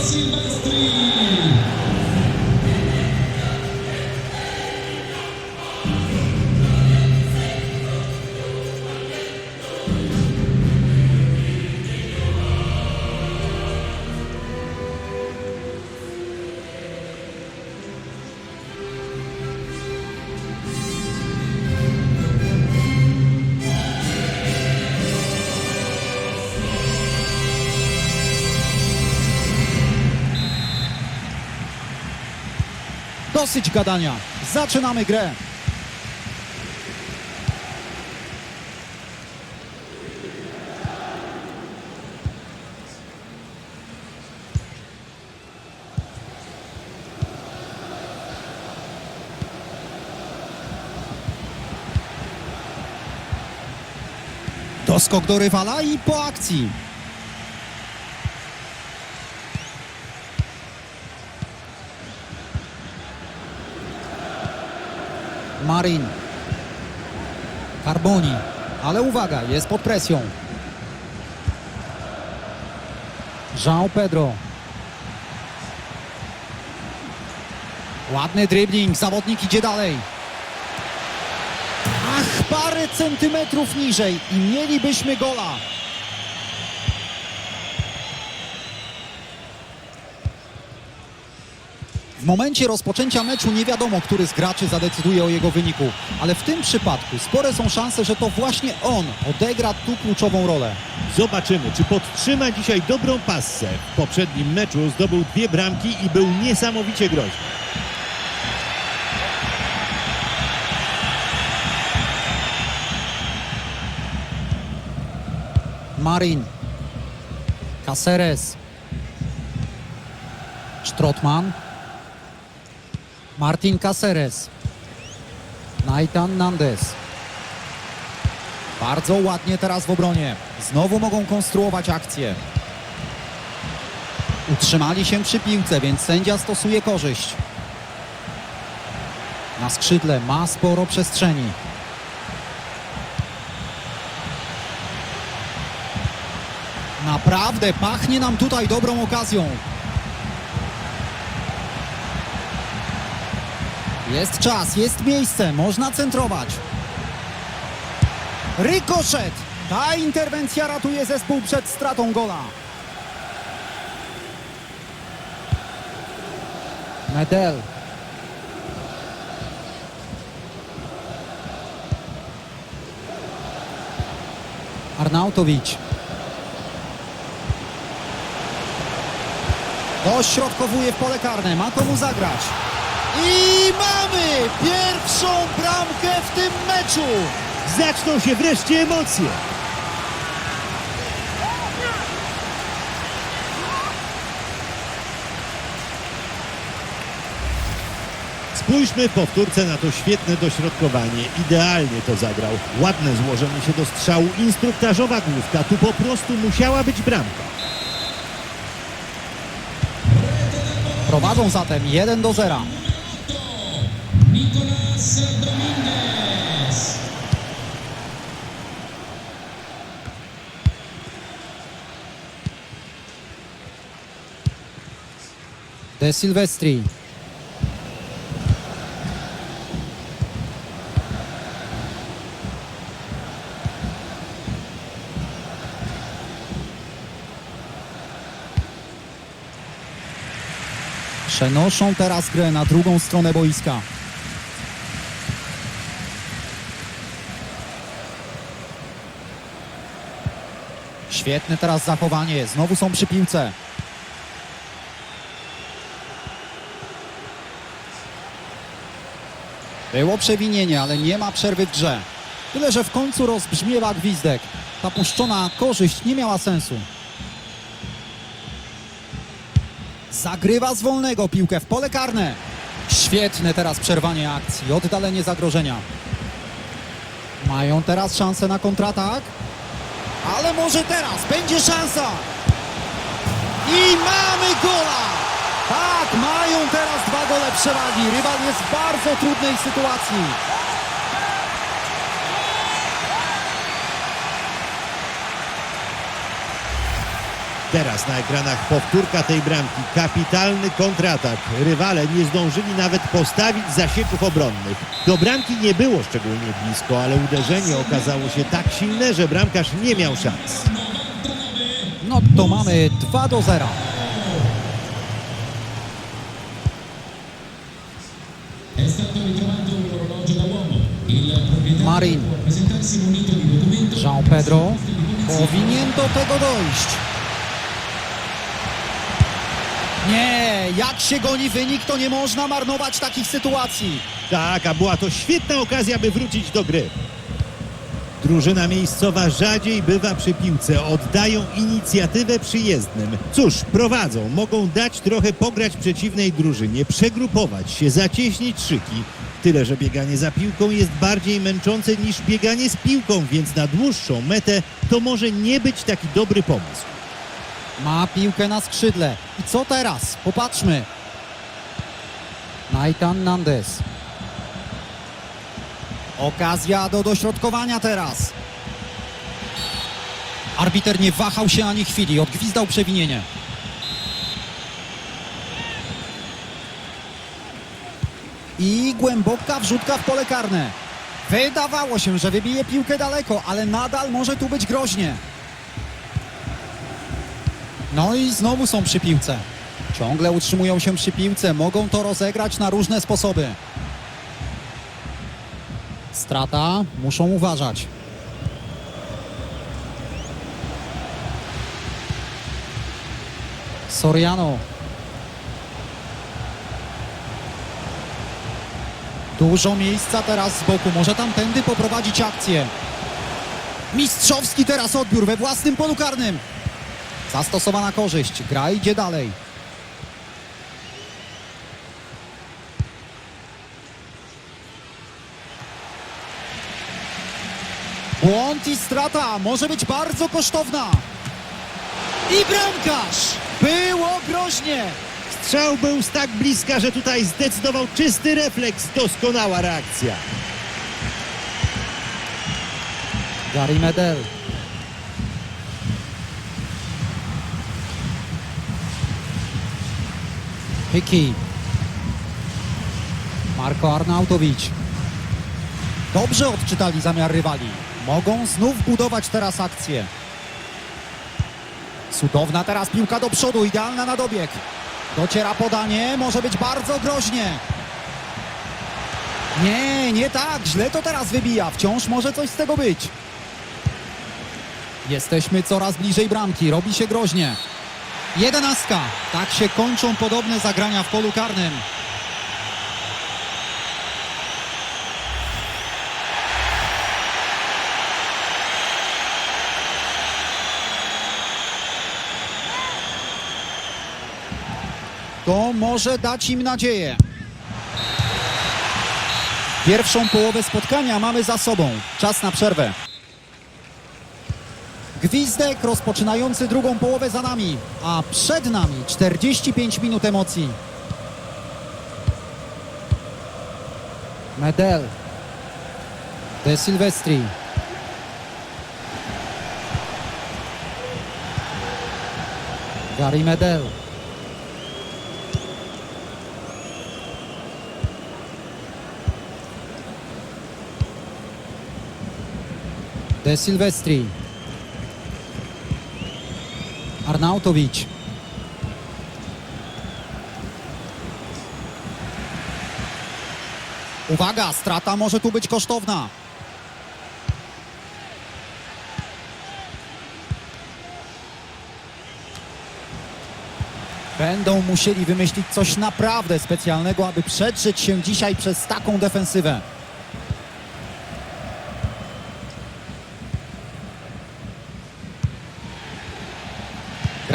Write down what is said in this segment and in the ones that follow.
Silvestri. Dosyć gadania. Zaczynamy grę. Doskok do rywala i po akcji. Marin. Carboni. Ale uwaga, jest pod presją. João Pedro. Ładny dribbling, zawodnik idzie dalej. Ach, parę centymetrów niżej i mielibyśmy gola. W momencie rozpoczęcia meczu nie wiadomo, który z graczy zadecyduje o jego wyniku, ale w tym przypadku spore są szanse, że to właśnie on odegra tu kluczową rolę. Zobaczymy, czy podtrzyma dzisiaj dobrą passę. W poprzednim meczu zdobył dwie bramki i był niesamowicie groźny. Marin. Caceres. Strottman. Martin Caceres. Nathan Nandes. Bardzo ładnie teraz w obronie. Znowu mogą konstruować akcję. Utrzymali się przy piłce, więc sędzia stosuje korzyść. Na skrzydle ma sporo przestrzeni. Naprawdę pachnie nam tutaj dobrą okazją. Jest czas, jest miejsce, można centrować. Rykoszet! Ta interwencja ratuje zespół przed stratą gola. Medel. Arnautowicz. Dośrodkowuje w pole karne, ma komu zagrać. I mamy pierwszą bramkę w tym meczu. Zaczną się wreszcie emocje. Spójrzmy powtórce na to świetne dośrodkowanie. Idealnie to zagrał. Ładne złożenie się do strzału. Instruktażowa główka. Tu po prostu musiała być bramka. Prowadzą zatem 1 do 0. Nicolás Domínguez. De Silvestri. Przenoszą teraz grę na drugą stronę boiska. Świetne teraz zachowanie. Znowu są przy piłce. Było przewinienie, ale nie ma przerwy w grze. Tyle, że w końcu rozbrzmiewa gwizdek. Ta puszczona korzyść nie miała sensu. Zagrywa z wolnego piłkę w pole karne. Świetne teraz przerwanie akcji, oddalenie zagrożenia. Mają teraz szansę na kontratak. Ale może teraz będzie szansa. I mamy gola! Tak, mają teraz dwa gole przewagi. Rywal jest w bardzo trudnej sytuacji. Teraz na ekranach powtórka tej bramki. Kapitalny kontratak. Rywale nie zdążyli nawet postawić zasieków obronnych. Do bramki nie było szczególnie blisko, ale uderzenie okazało się tak silne, że bramkarz nie miał szans. No to mamy 2 do 0. È stato ritrovato l'orologio da uomo. Il proprietario Marin. Jean Pedro powinien do tego dojść. Nie, jak się goni wynik, to nie można marnować takich sytuacji. Tak, a była to świetna okazja, by wrócić do gry. Drużyna miejscowa rzadziej bywa przy piłce, oddają inicjatywę przyjezdnym. Cóż, prowadzą, mogą dać trochę pograć przeciwnej drużynie, przegrupować się, zacieśnić szyki. Tyle, że bieganie za piłką jest bardziej męczące niż bieganie z piłką, więc na dłuższą metę to może nie być taki dobry pomysł. Ma piłkę na skrzydle. I co teraz? Popatrzmy. Nathan Nandes. Okazja do dośrodkowania teraz. Arbiter nie wahał się ani chwili, odgwizdał przewinienie. I głęboka wrzutka w pole karne. Wydawało się, że wybije piłkę daleko, ale nadal może tu być groźnie. No i znowu są przy piłce. Ciągle utrzymują się przy piłce, mogą to rozegrać na różne sposoby. Strata, muszą uważać. Soriano. Dużo miejsca teraz z boku, może tamtędy poprowadzić akcję. Mistrzowski teraz odbiór we własnym polu karnym. Zastosowana korzyść. Gra idzie dalej. Błąd i strata może być bardzo kosztowna. I bramkarz! Było groźnie. Strzał był z tak bliska, że tutaj zdecydował czysty refleks, doskonała reakcja. Gary Medel. Hickey. Marko Arnautowicz. Dobrze odczytali zamiar rywali. Mogą znów budować teraz akcję. Cudowna teraz piłka do przodu, idealna na dobieg. Dociera podanie, może być bardzo groźnie. Nie, nie tak, źle to teraz wybija. Wciąż może coś z tego być. Jesteśmy coraz bliżej bramki, robi się groźnie. Jedenastka. Tak się kończą podobne zagrania w polu karnym. To może dać im nadzieję. Pierwszą połowę spotkania mamy za sobą. Czas na przerwę. Gwizdek rozpoczynający drugą połowę za nami, a przed nami 45 minut emocji. Medel. De Silvestri. Gary Medel. De Silvestri. Arnautowicz. Uwaga, strata może tu być kosztowna. Będą musieli wymyślić coś naprawdę specjalnego, aby przedrzeć się dzisiaj przez taką defensywę.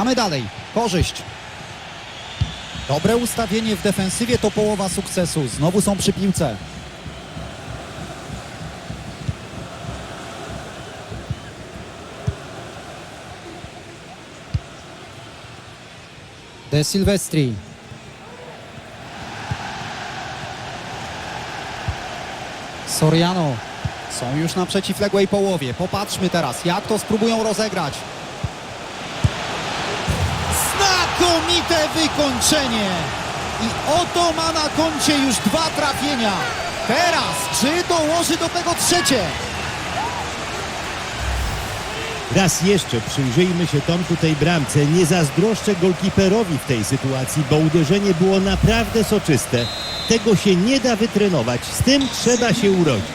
Gramy dalej. Korzyść. Dobre ustawienie w defensywie to połowa sukcesu. Znowu są przy piłce. De Silvestri. Soriano. Są już na przeciwległej połowie. Popatrzmy teraz, jak to spróbują rozegrać. Znakomite wykończenie! I oto ma na koncie już dwa trafienia. Teraz, czy dołoży do tego trzecie? Raz jeszcze przyjrzyjmy się Tomku tej bramce. Nie zazdroszczę golkiperowi w tej sytuacji, bo uderzenie było naprawdę soczyste. Tego się nie da wytrenować. Z tym trzeba się urodzić.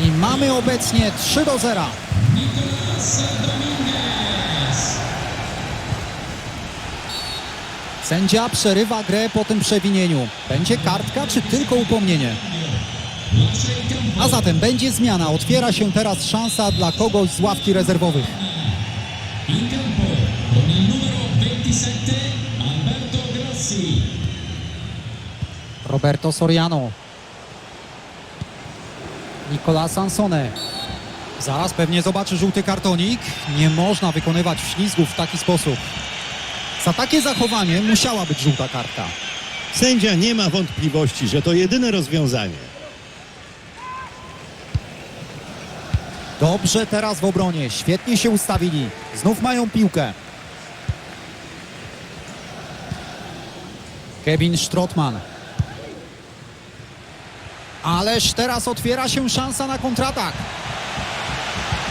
I mamy obecnie 3 do 0. Nicolas Dominguez. Sędzia przerywa grę po tym przewinieniu. Będzie kartka, czy tylko upomnienie? A zatem będzie zmiana. Otwiera się teraz szansa dla kogoś z ławki rezerwowych. In campo con il numero 27 Alberto Grossi. Roberto Soriano. Nicola Sansone. Zaraz pewnie zobaczy żółty kartonik. Nie można wykonywać ślizgów w taki sposób. Za takie zachowanie musiała być żółta kartka. Sędzia nie ma wątpliwości, że to jedyne rozwiązanie. Dobrze teraz w obronie. Świetnie się ustawili. Znów mają piłkę. Kevin Strottman. Ależ teraz otwiera się szansa na kontratak.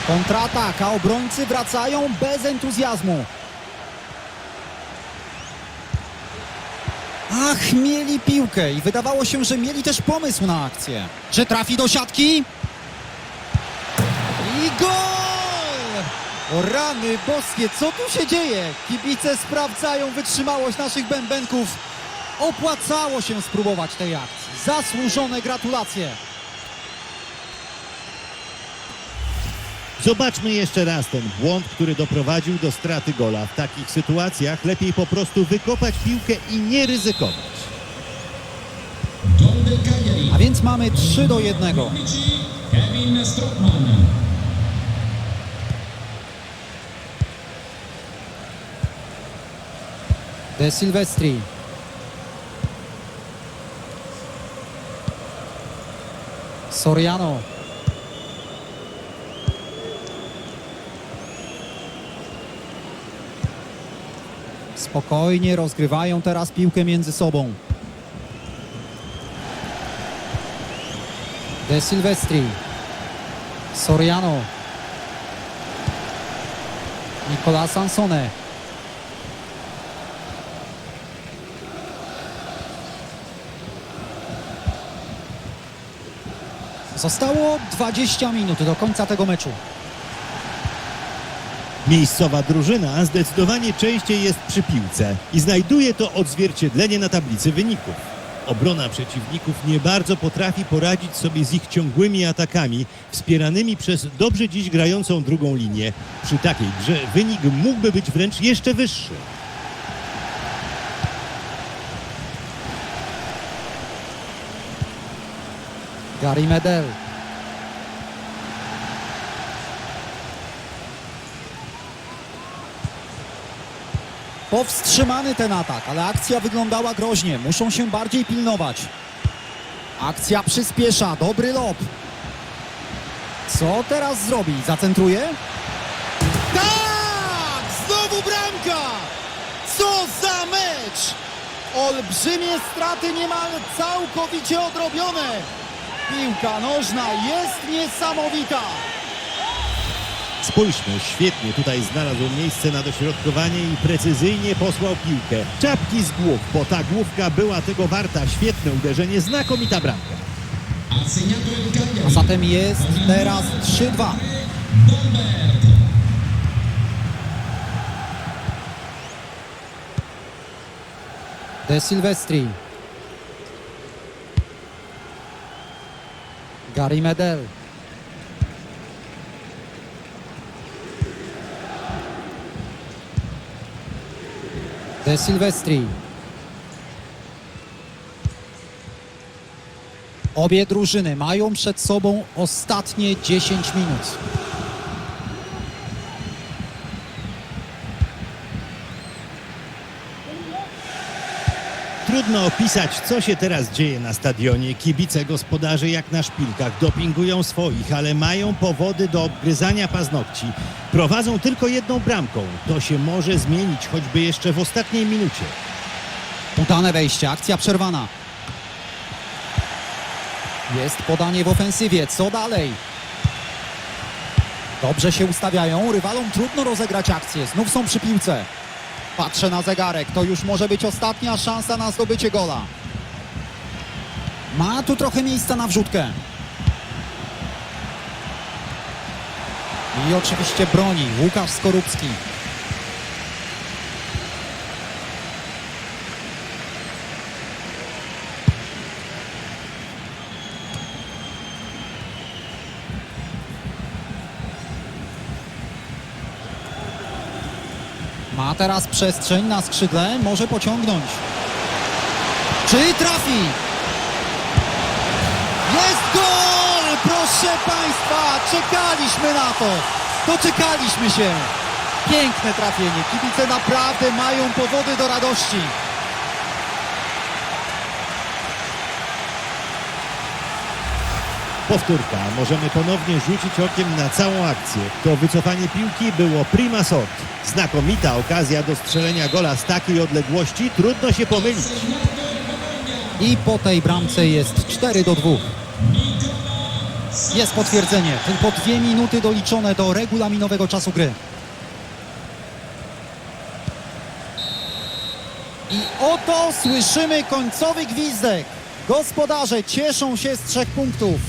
Kontratak, a obrońcy wracają bez entuzjazmu. Ach, mieli piłkę i wydawało się, że mieli też pomysł na akcję. Że trafi do siatki? I gol! O rany boskie, co tu się dzieje? Kibice sprawdzają wytrzymałość naszych bębenków. Opłacało się spróbować tej akcji. Zasłużone gratulacje. Zobaczmy jeszcze raz ten błąd, który doprowadził do straty gola. W takich sytuacjach lepiej po prostu wykopać piłkę i nie ryzykować. A więc mamy 3 do 1. 11 Kevin Strootman. De Silvestri. Soriano. Spokojnie rozgrywają teraz piłkę między sobą. De Silvestri. Soriano. Nicola Sansone. Zostało 20 minut do końca tego meczu. Miejscowa drużyna zdecydowanie częściej jest przy piłce i znajduje to odzwierciedlenie na tablicy wyników. Obrona przeciwników nie bardzo potrafi poradzić sobie z ich ciągłymi atakami, wspieranymi przez dobrze dziś grającą drugą linię. Przy takiej grze wynik mógłby być wręcz jeszcze wyższy. Gary Medel. Powstrzymany ten atak, ale akcja wyglądała groźnie. Muszą się bardziej pilnować. Akcja przyspiesza, dobry lob. Co teraz zrobi? Zacentruje? Tak! Znowu bramka! Co za mecz! Olbrzymie straty niemal całkowicie odrobione. Piłka nożna jest niesamowita. Spójrzmy, świetnie tutaj znalazł miejsce na dośrodkowanie i precyzyjnie posłał piłkę. Czapki z głów, bo ta główka była tego warta. Świetne uderzenie, znakomita bramka. A zatem jest teraz 3-2. Dolberg. De Silvestri. Gary Medel. De Silvestri. Obie drużyny mają przed sobą ostatnie 10 minut. Trudno opisać, co się teraz dzieje na stadionie. Kibice gospodarzy jak na szpilkach dopingują swoich, ale mają powody do obgryzania paznokci. Prowadzą tylko jedną bramką. To się może zmienić choćby jeszcze w ostatniej minucie. Udane wejście, akcja przerwana. Jest podanie w ofensywie, co dalej? Dobrze się ustawiają, rywalom trudno rozegrać akcję, znów są przy piłce. Patrzę na zegarek, to już może być ostatnia szansa na zdobycie gola. Ma tu trochę miejsca na wrzutkę. I oczywiście broni Łukasz Skorupski. Ma teraz przestrzeń na skrzydle, może pociągnąć. Czy trafi? Jest gol! Proszę Państwa, czekaliśmy na to. Doczekaliśmy się. Piękne trafienie. Kibice naprawdę mają powody do radości. Powtórka. Możemy ponownie rzucić okiem na całą akcję. To wycofanie piłki było prima sort. Znakomita okazja do strzelenia gola z takiej odległości. Trudno się pomylić. I po tej bramce jest 4 do 2. Jest potwierdzenie. Tylko dwie minuty doliczone do regulaminowego czasu gry. I oto słyszymy końcowy gwizdek. Gospodarze cieszą się z trzech punktów.